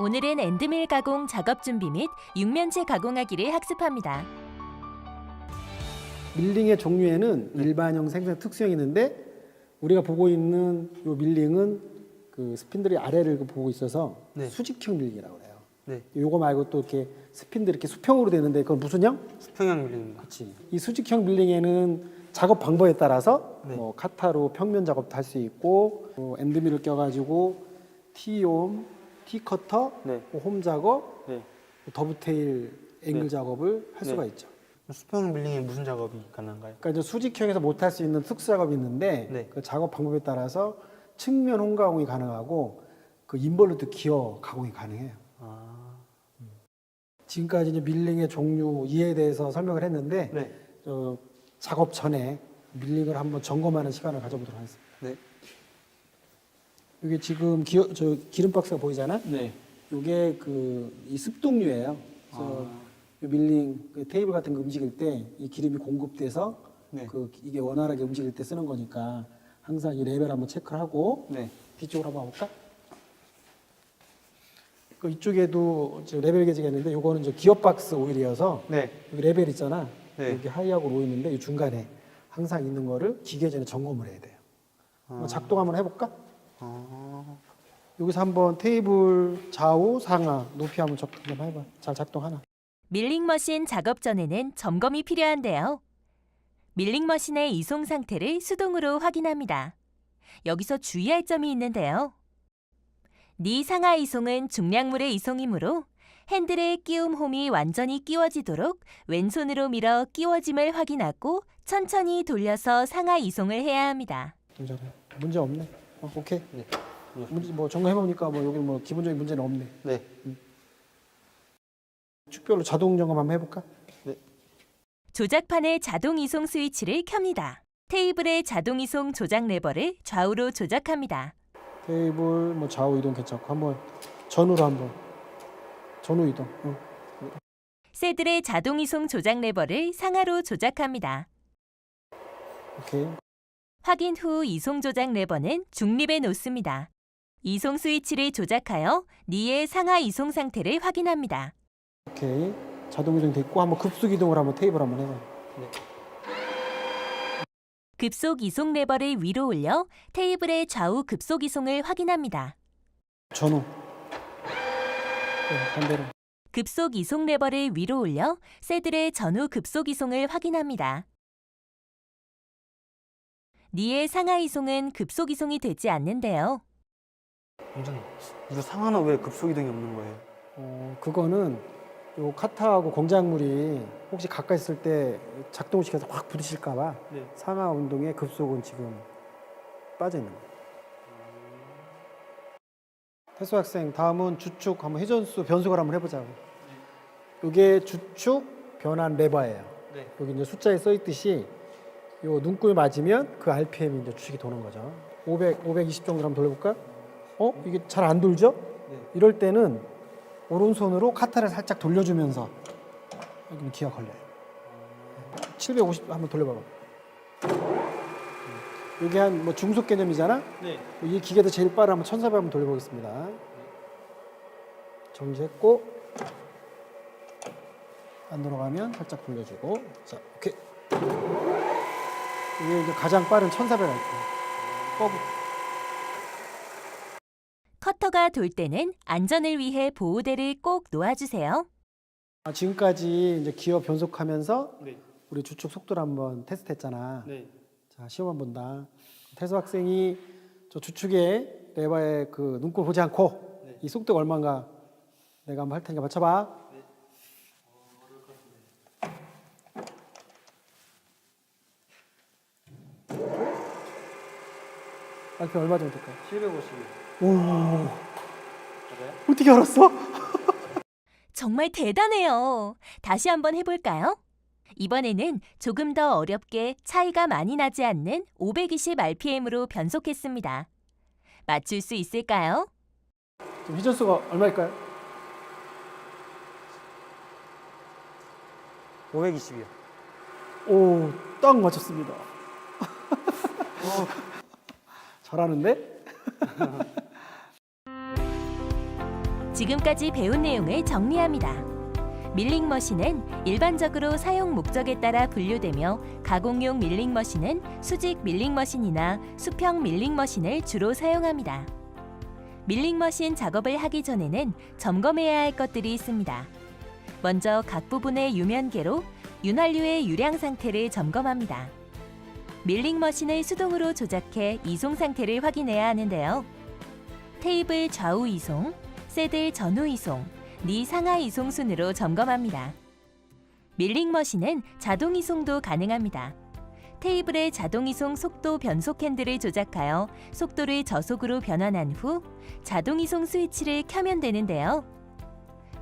오늘은 엔드밀 가공 작업 준비 및 육면체 가공하기를 학습합니다. 밀링의 종류에는 일반형, 생산, 특수형이 있는데 우리가 보고 있는 이 밀링은 그 스핀들이 아래를 보고 있어서 네. 수직형 밀링이라고 해요. 네, 요거 말고 또 이렇게 스핀들이 이렇게 수평으로 되는데 그건 무슨 형? 수평형 밀링입니다. 그렇지. 이 수직형 밀링에는 작업 방법에 따라서 네. 뭐 카타로 평면 작업도 할 수 있고 뭐 엔드밀을 껴가지고 T홈, T커터, 네, 뭐홈 작업, 네. 더브테일 앵글 네. 작업을 할 네. 수가 있죠. 수평형 밀링에 무슨 작업이 가능한가요? 그러니까 이제 수직형에서 못 할 수 있는 특수 작업이 있는데 네. 그 작업 방법에 따라서 측면 홈 가공이 가능하고 그 인벌루트 기어 가공이 가능해요. 아, 지금까지 이제 밀링의 종류 이에 대해서 설명을 했는데 네, 저 작업 전에 밀링을 한번 점검하는 시간을 가져보도록 하겠습니다. 네, 이게 지금 기어, 저 기름 박스가 보이잖아. 네. 이게 그 이 습동류예요. 그래서 이 밀링 그 테이블 같은 거 움직일 때 이 기름이 공급돼서 네. 그 이게 원활하게 움직일 때 쓰는 거니까 항상 이 레벨 한번 체크를 하고 네. 뒤쪽으로 한번 볼까? 그 이쪽에도 이제 레벨 게지가 있는데 요거는 이제 기어 박스 오일이어서 네. 여기 레벨 있잖아. 네. 여기 하이하고 로우 있는데 이 중간에 항상 있는 거를 기계 전에 점검을 해야 돼요. 한번 작동 한번 해볼까? 아, 여기서 한번 테이블 좌우 상하 높이 한번 작동 좀 해봐. 잘 작동하나? 밀링 머신 작업 전에는 점검이 필요한데요. 밀링 머신의 이송 상태를 수동으로 확인합니다. 여기서 주의할 점이 있는데요. 니 상하 이송은 중량물의 이송이므로 핸들의 끼움 홈이 완전히 끼워지도록 왼손으로 밀어 끼워짐을 확인하고 천천히 돌려서 상하 이송을 해야 합니다. 문제 없네. 어, 오케이. 네. 문제 뭐 점검해보니까 뭐 여기 뭐 기본적인 문제는 없네. 네. 축별로 자동 점검 한번 해볼까? 조작판의 자동 이송 스위치를 켭니다. 테이블의 자동 이송 조작 레버를 좌우로 조작합니다. 테이블 뭐 좌우 이동 괜찮고 한번 전후로 한번 전후 이동. 어. 새들의 자동 이송 조작 레버를 상하로 조작합니다. 오케이. 확인 후 이송 조작 레버는 중립에 놓습니다. 이송 스위치를 조작하여 니의 상하 이송 상태를 확인합니다. 오케이. 자동 이동 됐고 한번 급속 이동을 한번 테이블 한번 해봐. 급속 이송 레버를 위로 올려 테이블의 좌우 급속 이송을 확인합니다. 전후. 네, 반대로. 급속 이송 레버를 위로 올려 새들의 전후 급속 이송을 확인합니다. 니의 상하 이송은 급속 이송이 되지 않는데요. 원장님, 이거 상하나 왜 급속 이동이 없는 거예요? 어, 그거는 요 카타하고 공작물이 혹시 가까이 있을 때 작동시켜서 확 부딪힐까봐 네. 상하 운동의 급속은 지금 빠져 있는 거예요. 태수 학생 다음은 주축 한번 회전수 변속을 한번 해보자고. 이게 주축 변환 레버예요. 네. 여기 이제 숫자에 써 있듯이 요 눈금이 맞으면 그 RPM이 이제 주축이 도는 거죠. 500, 520 정도 한번 돌려볼까? 어? 이게 잘 안 돌죠? 네. 이럴 때는 오른손으로 카타를 살짝 돌려주면서 여기 기가 걸려요. 750 한번 돌려봐봐. 이게 한 뭐 중속 개념이잖아. 네. 이 기계도 제일 빠르 한번 1400 한번 돌려보겠습니다. 정지했고 안 돌아가면 살짝 돌려주고 자 오케이. 이게 이제 가장 빠른 1400할 거예요. 꺼부. 커터가 돌 때는 안전을 위해 보호대를 꼭 놓아주세요. 아, 지금까지 이제 기어 변속하면서 네. 우리 주축 속도를 한번 테스트했잖아. 네. 자, 시험 한번 본다. 태수 학생이 저 주축에 레바의 그 눈꼴 보지 않고 네. 이 속도가 얼마인가 내가 한번 할 테니까 맞춰봐. RPM 얼마 정도 될까요? 750. 오, 맞아요? 어떻게 알았어? 정말 대단해요. 다시 한번 해볼까요? 이번에는 조금 더 어렵게 차이가 많이 나지 않는 520 RPM으로 변속했습니다. 맞출 수 있을까요? 지금 회전수가 얼마일까요? 520이요. 오, 딱 맞췄습니다. 잘하는데? 지금까지 배운 내용을 정리합니다. 밀링 머신은 일반적으로 사용 목적에 따라 분류되며 가공용 밀링 머신은 수직 밀링 머신이나 수평 밀링 머신을 주로 사용합니다. 밀링 머신 작업을 하기 전에는 점검해야 할 것들이 있습니다. 먼저 각 부분의 유면계로 윤활유의 유량 상태를 점검합니다. 밀링 머신을 수동으로 조작해 이송 상태를 확인해야 하는데요. 테이블 좌우 이송, 새들 전후 이송, 니 상하 이송 순으로 점검합니다. 밀링 머신은 자동 이송도 가능합니다. 테이블의 자동 이송 속도 변속 핸들을 조작하여 속도를 저속으로 변환한 후 자동 이송 스위치를 켜면 되는데요.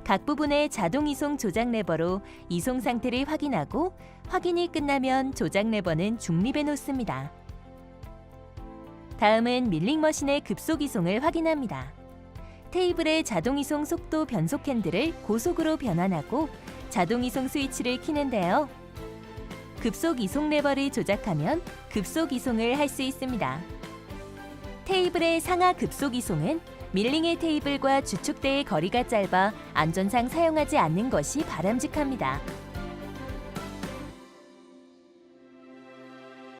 각 부분의 자동 이송 조작 레버로 이송 상태를 확인하고 확인이 끝나면 조작 레버는 중립에 놓습니다. 다음은 밀링 머신의 급속 이송을 확인합니다. 테이블의 자동 이송 속도 변속 핸들을 고속으로 변환하고 자동 이송 스위치를 키는데요. 급속 이송 레버를 조작하면 급속 이송을 할 수 있습니다. 테이블의 상하 급속 이송은 밀링의 테이블과 주축대의 거리가 짧아 안전상 사용하지 않는 것이 바람직합니다.